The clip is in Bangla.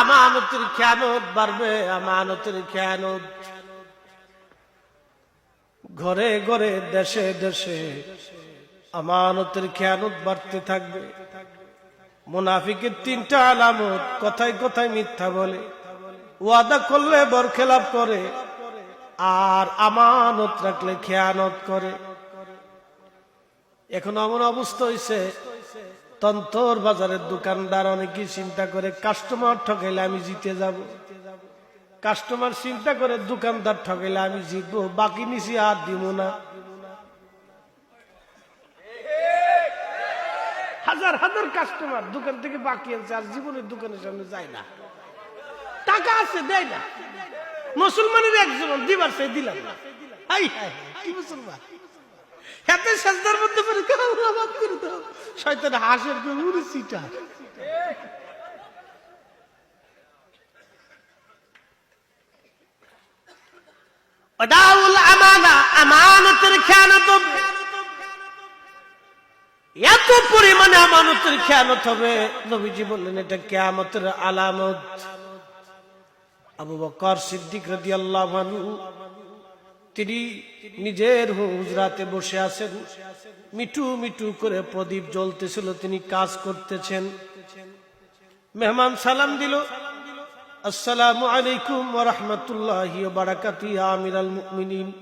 আমানতের খেয়ানত বাড়বে, আমানতের খেয়ানত। ঘরে ঘরে, দেশে দেশে আমানতের খেয়ানত বাড়তে থাকবে। মুনাফিকের তিনটা আলামত, কথায় কথায় মিথ্যা বলে। ওয়াদা করলে বরখেলাপ করে, আর আমানত রাখলে খেয়ানত করে। এখন এমন অবস্থা হয়েছে তন্তর বাজারের দোকানদার অনেকে চিন্তা করে, কাস্টমার ঠকাইলে আমি জিতে যাব। কাস্টমার চিন্তা করে, দোকানদার ঠকাইলে আমি জিতবো, বাকি নিছি আর দিব না। হাজার হাজার কাস্টমার দোকান থেকে বাকি আছে আর জীবনের দোকানের সামনে যায় না। টাকা আছে, দেয় না। মুসলমানের একজন দিবার সে দিলাম না। শয়তান হাসের উড়ে সিটা এত পরিমাণে আমানতের খেয়ানত হবে। নবীজি বললেন, এটা কেয়ামতের আলামত। আবু বকর সিদ্দিক রাদিয়াল্লাহু আনহু তিনি নিজের হুজরাতে বসে আছেন। মিটু মিটু করে প্রদীপ জ্বলতেছিল, তিনি কাজ করতেছেন। মেহমান সালাম দিল। আসসালামু আলাইকুম ওয়া রাহমাতুল্লাহি ওয়া বারাকাতুহু ইয়া আমিরাল মুমিনিন।